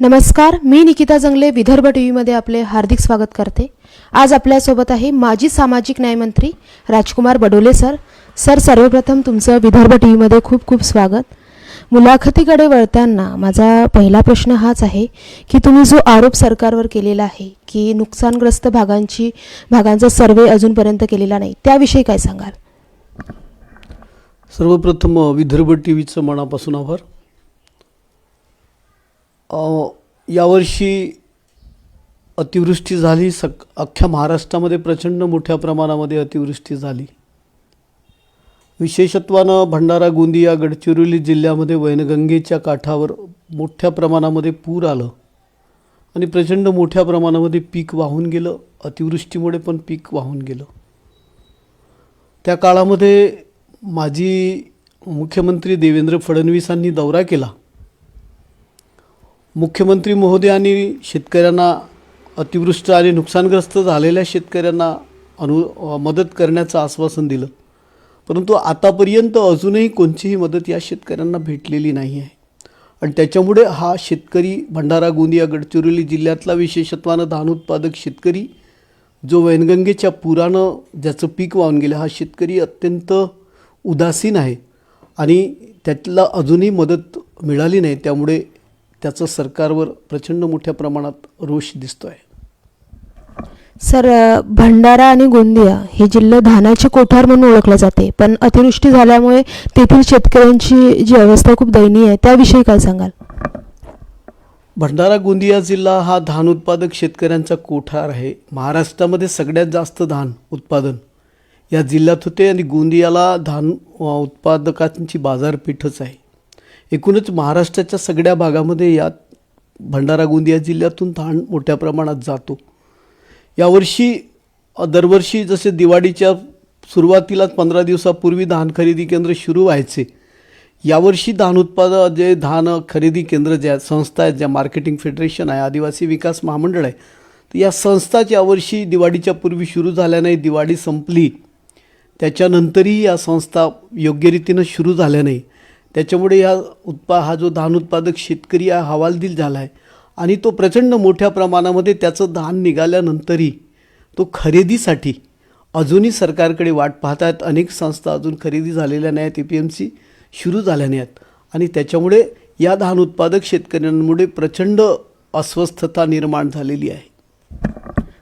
नमस्कार मी निकिता जंगले विदर्भ टी व्हीमध्ये आपले हार्दिक स्वागत करते. आज आपल्यासोबत आहे माजी सामाजिक न्यायमंत्री राजकुमार बडोले सर. सर सर्वप्रथम तुमचं विदर्भ टी व्हीमध्ये खूप खूप स्वागत. मुलाखतीकडे वळताना माझा पहिला प्रश्न हाच आहे की तुम्ही जो आरोप सरकारवर केलेला आहे की नुकसानग्रस्त भागांची भागांचा सर्वे अजूनपर्यंत केलेला नाही त्याविषयी काय सांगाल? सर्वप्रथम विदर्भ टी व्हीचं मनापासून आभार. यावर्षी अतिवृष्टी झाली. सक अख्ख्या महाराष्ट्रामध्ये प्रचंड मोठ्या प्रमाणामध्ये अतिवृष्टी झाली. विशेषत्वानं भंडारा गोंदिया गडचिरोली जिल्ह्यामध्ये वैनगंगेच्या काठावर मोठ्या प्रमाणामध्ये पूर आलं आणि प्रचंड मोठ्या प्रमाणामध्ये पीक वाहून गेलं. अतिवृष्टीमुळे पण पीक वाहून गेलं. त्या काळामध्ये माजी मुख्यमंत्री देवेंद्र फडणवीसांनी दौरा केला. मुख्यमंत्री महोदयांनी शेतकऱ्यांना अतिवृष्ट आणि नुकसानग्रस्त झालेल्या शेतकऱ्यांना अनु मदत करण्याचं आश्वासन दिलं. परंतु आतापर्यंत अजूनही कोणतीही मदत या शेतकऱ्यांना भेटलेली नाही आहे. आणि त्याच्यामुळे हा शेतकरी भंडारा गोंदिया गडचिरोली जिल्ह्यातला विशेषत्वानं धान उत्पादक शेतकरी जो वैनगंगेच्या पुरानं ज्याचं पीक वाहून गेलं हा शेतकरी अत्यंत उदासीन आहे. आणि त्यातला अजूनही मदत मिळाली नाही त्यामुळे त्याचं सरकारवर प्रचंड मोठ्या प्रमाणात रोष दिसतो आहे सर भंडारा आणि गोंदिया हे जिल्हे धानाचे कोठार म्हणून ओळखले जाते पण अतिवृष्टी झाल्यामुळे तेथील शेतकऱ्यांची जी अवस्था खूप दयनीय आहे त्याविषयी काय सांगाल? भंडारा गोंदिया जिल्हा हा धान उत्पादक शेतकऱ्यांचा कोठार आहे. महाराष्ट्रामध्ये सगळ्यात जास्त धान उत्पादन या जिल्ह्यात होते आणि गोंदियाला धान उत्पादकांची बाजारपेठच आहे. एकूणच महाराष्ट्राच्या सगळ्या भागामध्ये यात भंडारा गोंदिया जिल्ह्यातून धान मोठ्या प्रमाणात जातो. यावर्षी दरवर्षी जसे दिवाळीच्या सुरुवातीलाच पंधरा दिवसापूर्वी धान खरेदी केंद्र सुरू व्हायचे यावर्षी धान उत्पादन जे धान खरेदी केंद्र ज्या आहेत संस्था आहेत ज्या मार्केटिंग फेडरेशन आहे आदिवासी विकास महामंडळ आहे तर या संस्थाच यावर्षी दिवाळीच्या पूर्वी सुरू झाल्या नाही दिवाळी संपली. त्याच्यानंतरही या संस्था योग्य रीतीनं सुरू झाल्या नाही. त्याच्यामुळे या उत्पा हा जो धान उत्पादक शेतकरी हा हवालदिल झाला आहे आणि तो प्रचंड मोठ्या प्रमाणामध्ये त्याचं धान निघाल्यानंतरही तो खरेदीसाठी अजूनही सरकारकडे वाट पाहत आहेत अनेक संस्था अजून खरेदी झालेल्या नाहीत. ए पी एम सी सुरू झाल्या नाहीत. आणि त्याच्यामुळे या धान उत्पादक शेतकऱ्यांमुळे प्रचंड अस्वस्थता निर्माण झालेली आहे.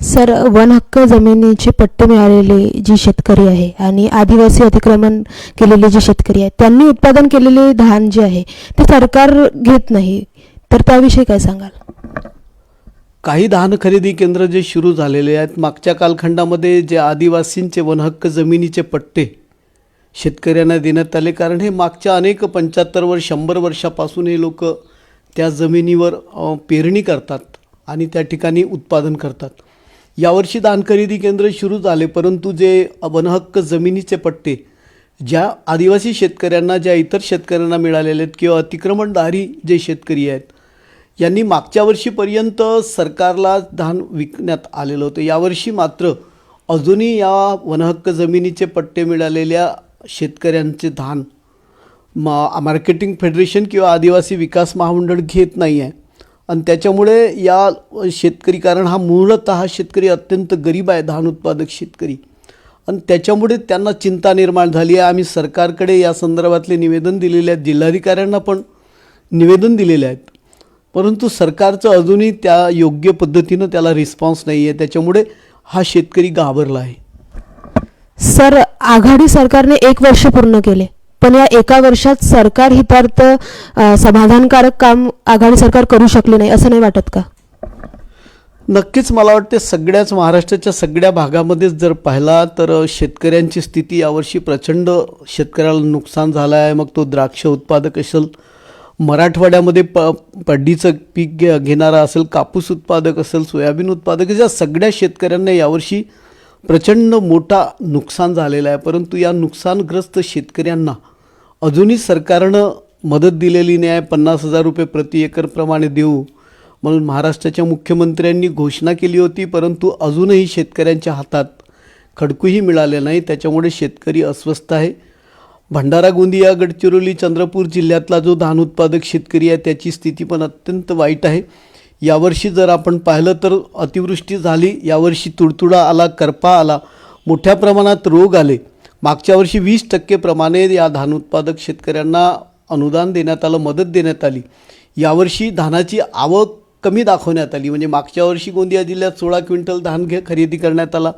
सर वन हक्क जमिनीचे पट्टे मिळालेले जी शेतकरी आहे आणि आदिवासी अतिक्रमण केलेले जे शेतकरी आहेत त्यांनी उत्पादन केलेले धान जे आहे ते सरकार घेत नाही. तर त्याविषयी काय सांगाल? काही धान खरेदी केंद्र जे सुरू झालेले आहेत मागच्या कालखंडामध्ये जे आदिवासींचे वनहक्क जमिनीचे पट्टे शेतकऱ्यांना देण्यात आले कारण हे मागच्या अनेक पंच्याहत्तर वर्ष शंभर वर्षापासून हे लोक त्या जमिनीवर पेरणी करतात आणि त्या ठिकाणी उत्पादन करतात. यावर्षी धान खरेदी केंद्र सुरू झाले परंतु जे वनहक्क जमिनीचे पट्टे ज्या आदिवासी शेतकऱ्यांना ज्या इतर शेतकऱ्यांना मिळालेले आहेत किंवा अतिक्रमणधारी जे शेतकरी आहेत यांनी मागच्या वर्षीपर्यंत सरकारला धान विकण्यात आलेलं होतं. यावर्षी मात्र अजूनही या वनहक्क जमिनीचे पट्टे मिळालेल्या शेतकऱ्यांचे धान मा मार्केटिंग फेडरेशन किंवा आदिवासी विकास महामंडळ घेत नाही आहे आणि त्याच्यामुळे या शेतकरी कारण हा मूळतः हा शेतकरी अत्यंत गरीब आहे धान उत्पादक शेतकरी. आणि त्याच्यामुळे त्यांना चिंता निर्माण झाली आहे. आम्ही सरकारकडे या संदर्भातले निवेदन दिलेले आहेत जिल्हाधिकाऱ्यांना पण निवेदन दिलेले आहेत. परंतु सरकारचं अजूनही त्या योग्य पद्धतीनं त्याला रिस्पॉन्स नाही आहे. त्याच्यामुळे हा शेतकरी घाबरला आहे. सर आघाडी सरकारने एक वर्ष पूर्ण केले. पण या एका वर्षात सरकार हितार्थ समाधानकारक काम आघाडी सरकार करू शकले नाही असं नाही वाटत का? नक्कीच मला वाटते सगळ्याच महाराष्ट्राच्या सगळ्या भागामध्येच जर पाहिला तर शेतकऱ्यांची स्थिती यावर्षी प्रचंड शेतकऱ्याला नुकसान झालं आहे मग तो द्राक्ष उत्पादक असेल मराठवाड्यामध्ये प पड्डीचं पीक घे घेणारा असेल कापूस उत्पादक असेल सोयाबीन उत्पादक या सगळ्या शेतकऱ्यांना यावर्षी प्रचंड मोठा नुकसान झालेला आहे. परंतु या नुकसानग्रस्त शेतकऱ्यांना अजूनही सरकारनं मदत दिलेली नाही आहे. पन्नास हजार रुपये प्रति एकरप्रमाणे देऊ म्हणून महाराष्ट्राच्या मुख्यमंत्र्यांनी घोषणा केली होती. परंतु अजूनही शेतकऱ्यांच्या हातात खडकूही मिळाले नाही. त्याच्यामुळे शेतकरी अस्वस्थ आहे. भंडारा गोंदिया गडचिरोली चंद्रपूर जिल्ह्यातला जो धान उत्पादक शेतकरी आहे त्याची स्थिती पण अत्यंत वाईट आहे. यावर्षी जर आपण पाहिलं तर अतिवृष्टी झाली. यावर्षी तुडतुडा आला करपा आला. मोठ्या प्रमाणात रोग आले. मागच्या वर्षी वीस टक्के प्रमाणे या धान उत्पादक शेतकऱ्यांना अनुदान देण्यात आलं मदत देण्यात आली. यावर्षी धानाची आवक कमी दाखवण्यात आली. म्हणजे मागच्या वर्षी गोंदिया जिल्ह्यात सोळा क्विंटल धान घे खरेदी करण्यात आला.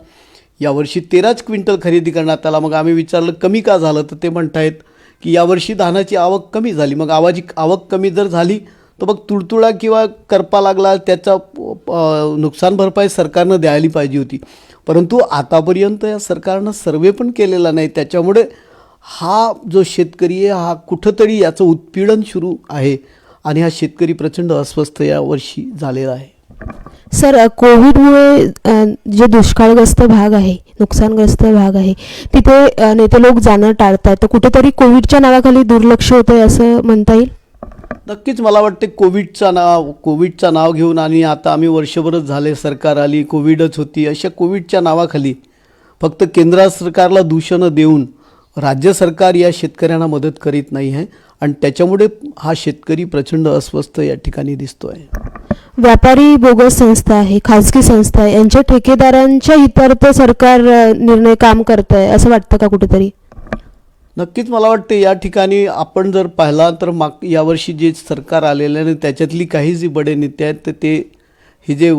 यावर्षी तेराच क्विंटल खरेदी करण्यात आला. मग आम्ही विचारलं कमी का झालं? तर ते म्हणतायत की यावर्षी धानाची आवक कमी झाली. मग आवाजी आवक कमी जर झाली तर मग तुडतुडा किंवा करपा लागला त्याचा नुकसान भरपाई सरकारनं द्यायला पाहिजे होती. परंतु आतापर्यंत या सरकारनं सर्वे पण केलेला नाही. त्याच्यामुळे हा जो शेतकरी आहे हा कुठंतरी याचं उत्पीडन सुरू आहे आणि हा शेतकरी प्रचंड अस्वस्थ यावर्षी झालेला आहे. सर कोविडमुळे जे दुष्काळग्रस्त भाग आहे नुकसानग्रस्त भाग आहे तिथे नेते लोक जाणं टाळतात तर कुठेतरी कोविडच्या नावाखाली दुर्लक्ष होतंय असं म्हणता येईल? नक्कीच मला वाटते कोविडचा नाव कोविडचा नाव घेऊन आणि आता आम्ही वर्षभरच झाले सरकार आली कोविडच होती अशा कोविडच्या नावाखाली फक्त केंद्र सरकारला दूषणं देऊन राज्य सरकार या शेतकऱ्यांना मदत करीत नाही आहे आणि त्याच्यामुळे हा शेतकरी प्रचंड अस्वस्थ या ठिकाणी दिसतो आहे व्यापारी बोगस संस्था आहे खाजगी संस्था आहे यांच्या ठेकेदारांच्या हितार्थ सरकार निर्णय काम करत आहे असं वाटतं का कुठेतरी? नक्कीच मला वाटते या ठिकाणी आपण जर पाहिला तर माग यावर्षी जे सरकार आलेलं आहे त्याच्यातली काही जी बडे नेते आहेत तर ते हे जे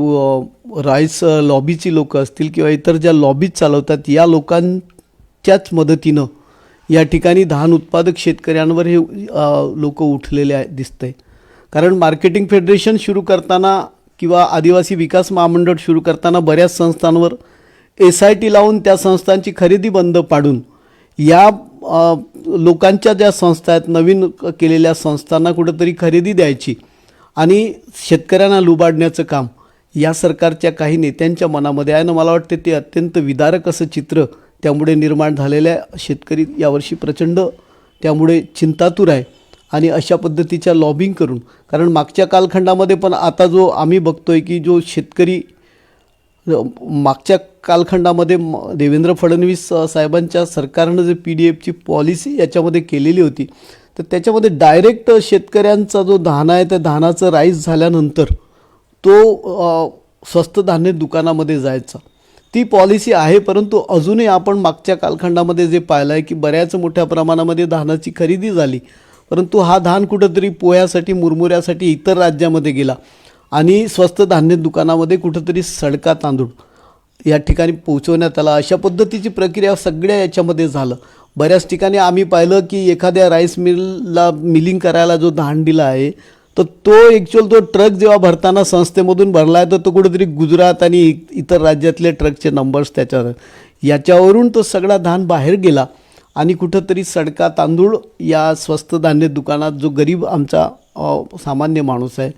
राईस लॉबीची लोकं असतील किंवा इतर ज्या लॉबीज चालवतात या लोकांच्याच मदतीनं या ठिकाणी धान उत्पादक शेतकऱ्यांवर हे लोक उठलेले आहे दिसतंय. कारण मार्केटिंग फेडरेशन सुरू करताना किंवा आदिवासी विकास महामंडळ सुरू करताना बऱ्याच संस्थांवर एस आय टी लावून त्या संस्थांची खरेदी बंद पाडून या लोकांच्या ज्या संस्था आहेत नवीन केलेल्या संस्थांना कुठंतरी खरेदी द्यायची आणि शेतकऱ्यांना लुबाडण्याचं काम या सरकारच्या काही नेत्यांच्या मनामध्ये आहे ना मला वाटते ते अत्यंत विदारक असं चित्र त्यामुळे निर्माण झालेल्या शेतकरी यावर्षी प्रचंड त्यामुळे चिंतातूर आहे आणि अशा पद्धतीच्या लॉबिंग करून कारण मागच्या कालखंडामध्ये पण आता जो आम्ही बघतोय की जो शेतकरी मागच्या कालखंडामध्ये म- देवेंद्र फडणवीस साहेबांच्या सरकारनं जे पी डी एफची पॉलिसी याच्यामध्ये केलेली होती तर त्याच्यामध्ये डायरेक्ट शेतकऱ्यांचा जो धान आहे त्या धानाचं राईस झाल्यानंतर तो स्वस्त धान्य दुकानामध्ये जायचा. ती पॉलिसी आहे परंतु अजूनही आपण मागच्या कालखंडामध्ये जे पाहिलं आहे की बऱ्याच मोठ्या प्रमाणामध्ये धानाची खरेदी झाली परंतु हा धान कुठंतरी पोह्यासाठी मुरमुऱ्यासाठी इतर राज्यामध्ये गेला. आणि स्वस्त धान्य दुकानामध्ये कुठंतरी सडका तांदूळ या ठिकाणी पोहोचवण्यात आला. अशा पद्धतीची प्रक्रिया सगळ्या याच्यामध्ये झालं. बऱ्याच ठिकाणी आम्ही पाहिलं की एखाद्या राईस मिलला मिलिंग करायला जो धान दिला आहे तर तो ॲक्च्युअल तो ट्रक जेव्हा भरताना संस्थेमधून भरला आहे तर तो कुठेतरी गुजरात आणि इ- इतर राज्यातले ट्रकचे नंबर्स त्याच्यावर. याच्यावरून तो सगळा धान बाहेर गेला आणि कुठंतरी सडका तांदूळ या स्वस्त धान्य दुकानात जो गरीब आमचा सामान्य माणूस आहे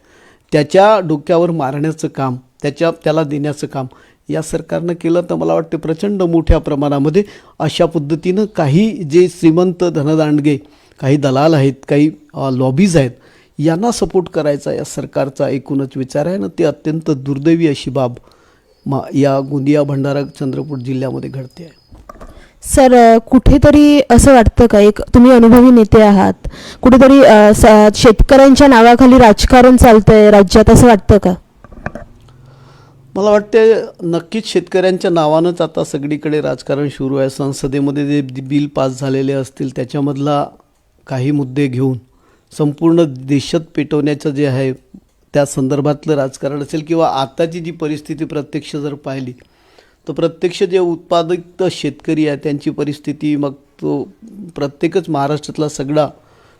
त्याच्या डोक्यावर मारण्याचं काम त्याच्या त्याला देण्याचं काम या सरकारनं केलं तर मला वाटतं प्रचंड मोठ्या प्रमाणामध्ये अशा पद्धतीनं काही जे श्रीमंत धनदांडगे काही दलाल आहेत काही लॉबीज आहेत यांना सपोर्ट करायचा या सरकारचा एकूणच विचार आहे. ना ते अत्यंत दुर्दैवी अशी बाब मा या गोंदिया भंडारा चंद्रपूर जिल्ह्यामध्ये घडते आहे. सर कुठेतरी असं वाटतं का? एक तुम्ही अनुभवी नेते आहात. कुठेतरी शेतकऱ्यांच्या नावाखाली राजकारण चालतंय राज्यात असं वाटतं का? मला वाटते नक्कीच शेतकऱ्यांच्या नावानंच आता सगळीकडे राजकारण सुरू आहे. संसदेमध्ये जे बिल पास झालेले असतील त्याच्यामधला काही मुद्दे घेऊन संपूर्ण देशात पेटवण्याचं जे आहे त्या संदर्भातलं राजकारण असेल किंवा आताची जी परिस्थिती प्रत्यक्ष जर पाहिली तर प्रत्यक्ष जे उत्पादित शेतकरी आहे त्यांची परिस्थिती मग तो प्रत्येकच महाराष्ट्रातला सगळा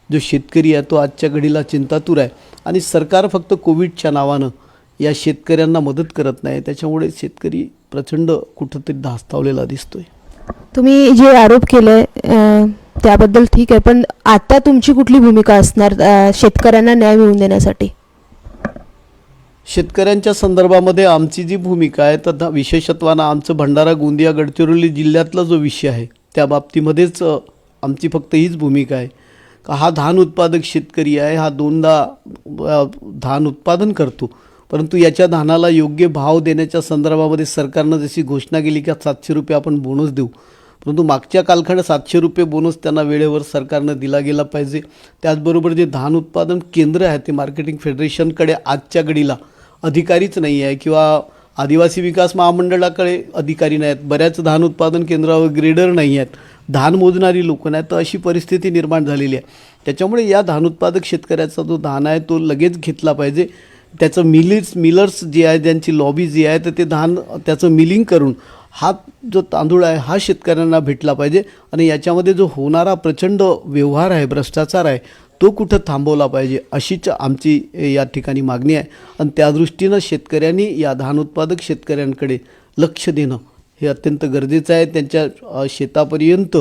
जो शेतकरी आहे तो आजच्या घडीला चिंतातूर आहे. आणि सरकार फक्त कोविडच्या नावानं या शेतकऱ्यांना मदत करत नाही. त्याच्यामुळे शेतकरी प्रचंड कुठंतरी धास्तावलेला दिसतोय. तुम्ही जे आरोप केले त्याबद्दल ठीक आहे पण आता तुमची कुठली भूमिका असणार शेतकऱ्यांना न्याय मिळवून देण्यासाठी? शेतकऱ्यांच्या संदर्भामध्ये आमची जी भूमिका आहे तर धा- विशेषत्वानं आमचं भंडारा गोंदिया गडचिरोली जिल्ह्यातला जो विषय आहे त्या बाबतीमध्येच आमची फक्त हीच भूमिका आहे. का हा धान उत्पादक शेतकरी आहे हा दोनदा धान उत्पादन करतो. परंतु याच्या धानाला योग्य भाव देण्याच्या संदर्भामध्ये सरकारनं जशी घोषणा केली की सातशे रुपये आपण बोनस देऊ. परंतु मागच्या कालखंडात सातशे रुपये बोनस त्यांना वेळेवर सरकारनं दिला गेला पाहिजे. त्याचबरोबर जे धान उत्पादन केंद्र आहे ते मार्केटिंग फेडरेशनकडे आजच्या घडीला अधिकारीच नाही आहे किंवा आदिवासी विकास महामंडळाकडे अधिकारी नाही आहेत बऱ्याच धान उत्पादन केंद्रावर ग्रेडर नाही आहेत धान मोजणारी लोकं नाहीत तर अशी परिस्थिती निर्माण झालेली आहे. त्याच्यामुळे या धान उत्पादक शेतकऱ्याचा जो धान आहे तो लगेच घेतला पाहिजे. त्याचं मिलिट्स मिलर्स जे आहे ज्यांची लॉबी जी आहे तर ते धान त्याचं मिलिंग करून हा जो तांदूळ आहे हा शेतकऱ्यांना भेटला पाहिजे. आणि याच्यामध्ये जो होणारा प्रचंड व्यवहार आहे भ्रष्टाचार आहे तो कुठं थांबवला पाहिजे अशीच आमची या ठिकाणी मागणी आहे. आणि त्या दृष्टीनं शेतकऱ्यांनी या धान उत्पादक शेतकऱ्यांकडे लक्ष देणं हे अत्यंत गरजेचं आहे. त्यांच्या शेतापर्यंत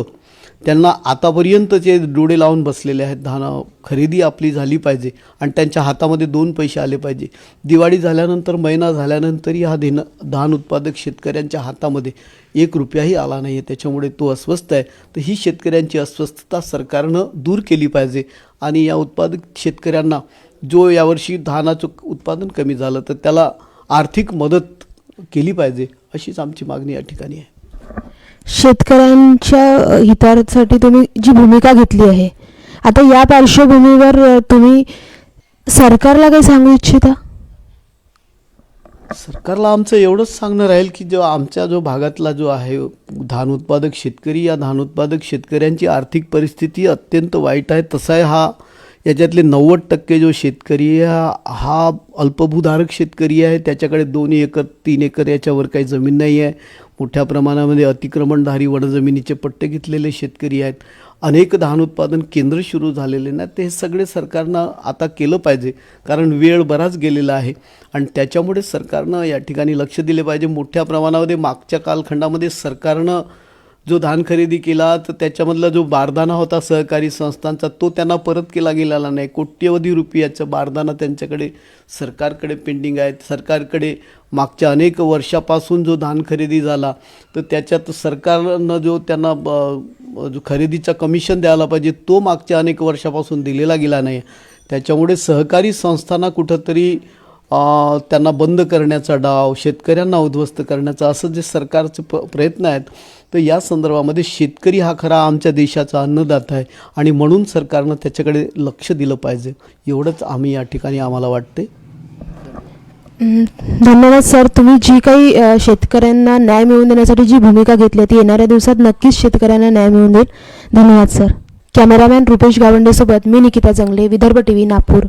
त्यांना आतापर्यंत जे डोळे लावून बसलेले आहेत. धान खरेदी आपली झाली पाहिजे आणि त्यांच्या हातामध्ये दोन पैसे आले पाहिजे. दिवाळी झाल्यानंतर महिना झाल्यानंतरही हा देणं धान उत्पादक शेतकऱ्यांच्या हातामध्ये एक रुपयाही आला नाही आहे त्याच्यामुळे तो अस्वस्थ आहे. तर ही शेतकऱ्यांची अस्वस्थता सरकारनं दूर केली पाहिजे. आणि या उत्पादक शेतकऱ्यांना जो यावर्षी धानाचं उत्पादन कमी झालं तर त्याला आर्थिक मदत केली पाहिजे अशीच आमची मागणी या ठिकाणी आहे. शेतकऱ्यांच्या हितासाठी तुम्ही जी भूमिका घेतली आहे आता या पार्श्वभूमीवर तुम्ही सरकारला काही सांगू इच्छिता? सरकारला आमचं एवढंच सांगणं राहील की जो आमच्या जो भागातला जो आहे धान उत्पादक शेतकरी या धान उत्पादक शेतकऱ्यांची आर्थिक परिस्थिती अत्यंत वाईट आहे. तसा आहे हा याच्यातले नव्वद टक्के जो शेतकरी आहे हा- हा अल्पभूधारक शेतकरी आहे. त्याच्याकडे दोन एकर तीन एकर याच्यावर काही जमीन नाही आहे मोठ्या प्रमाणामध्ये अतिक्रमणधारी वनजमिनीचे पट्टे घेतलेले शेतकरी आहेत. अनेक धान उत्पादन केंद्र सुरू झालेले ना ते सगळे सरकारनं आता केलं पाहिजे. कारण वेळ बराच गेलेला आहे. आणि त्याच्यामुळे सरकारनं या ठिकाणी लक्ष दिले पाहिजे. मोठ्या प्रमाणामध्ये मागच्या कालखंडामध्ये सरकारनं जो धान खरेदी केला तर त्याच्यामधला जो बारदाना होता सहकारी संस्थांचा तो त्यांना परत केला गेलेला नाही. कोट्यवधी रुपयाचा बारदाना त्यांच्याकडे सरकारकडे पेंडिंग आहे. सरकारकडे मागच्या अनेक वर्षापासून जो धान खरेदी झाला तर त्याच्यात सरकारनं जो त्यांना ब- जो खरेदीचा कमिशन द्यायला पाहिजे तो मागच्या अनेक वर्षापासून दिलेला गेला नाही. त्याच्यामुळे सहकारी संस्थांना कुठंतरी त्यांना बंद करण्याचा डाव शेतकऱ्यांना उद्ध्वस्त करण्याचा असं जे सरकारचे प प्रयत्न आहेत तर या संदर्भामध्ये शेतकरी हा खरा आमच्या देशाचा अन्नदाता आहे आणि म्हणून सरकारनं त्याच्याकडे लक्ष दिलं पाहिजे. एवढंच आम्ही या ठिकाणी आम्हाला वाटते. धन्यवाद सर. तुम्ही जी काही शेतकऱ्यांना न्याय मिळवून देण्यासाठी जी भूमिका घेतली ती येणाऱ्या दिवसात नक्कीच शेतकऱ्यांना न्याय मिळवून देईल. धन्यवाद सर. कॅमेरामॅन रुपेश गावंडेसोबत मी निकिता जंगले विदर्भ टी व्ही नागपूर.